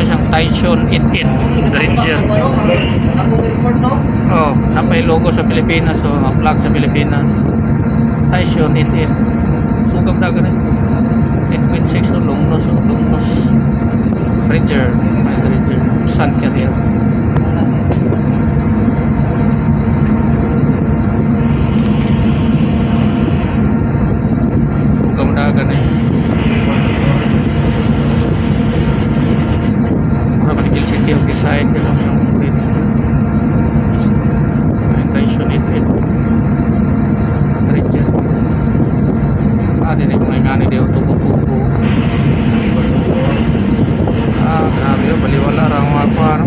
mo siyang Tyson 88 Ranger. Oh, napay logo sa Pilipinas, so flag sa Pilipinas. Tyson 88. Sugab na ganun. 8.6 no lungnos, oh, lungnos. Ranger, may Ranger. Sun Carrier. Sugab na ganun. City of Design pero yung bridge Intention it it. Bridge Ah, din yung mga ngani diyo tubo-tubo Ah, grabe Baliwala rang mga pa ano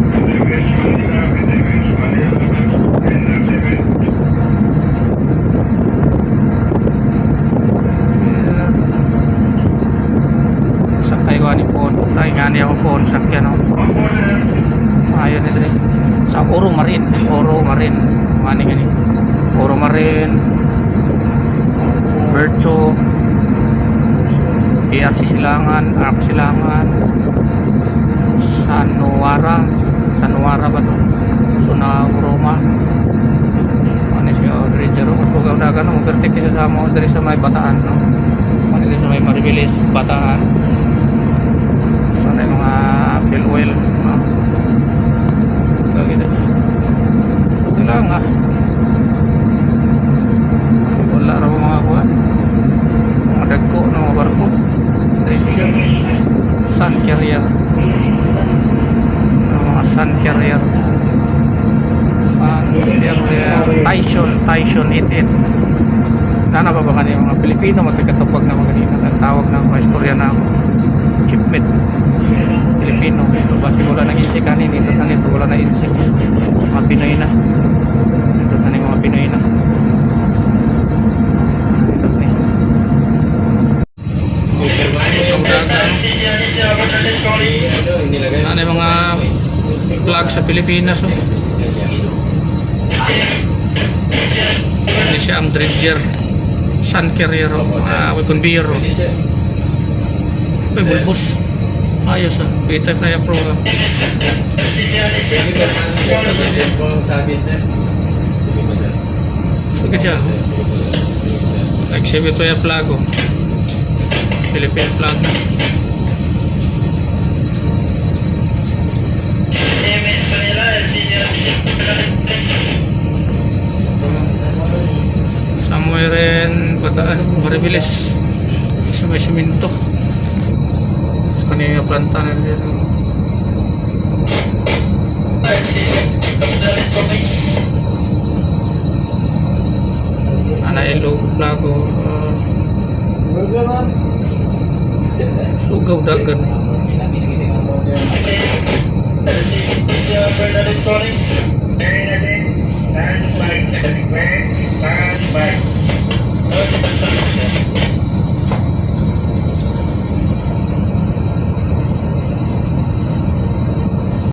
sa Taiwan ni phone ay ngani ako phone sa kaya no? Ayun ito rin. Sa Oro Marin Oro Marin mani gani. Oro Marin Bercho. ARC Silangan ARC Silangan. Sanuara Sanuara ba to? Sunaroma ano siya Audrey Jero. Mas na gano'n magkartik siya sa mo dari sa may bataan no? Ano sa may maribilis bataan fuel oil. No? Ito lang ah. Wala raw mga kuhan mga dagko ng mga barko. Adventure Sun Carrier. Mga Sun Carrier. Sun Carrier. Tyson Tyson 88 Nana ba ba kanina? Mga Pilipino magkakatupag na mga ang tawag na mga istorya na ako. Chipmate Pilipino so basi wala nang insik kanin ito na nito wala na insik mga Pinoy na ito na mga Pinoy na ano mga flag sa Pilipinas oh. ano siya ang dredger sun carrier uh, conveyor oh. Uy, bulbos. Ayos ah. B-type na yung program. Sige dyan. Nag-save ito yung flag oh. Philippine flag. In Bataan, Maribilis. Sa may siminto. Sa kanina planta na dito. Ana ilo lago. Uh, sugaw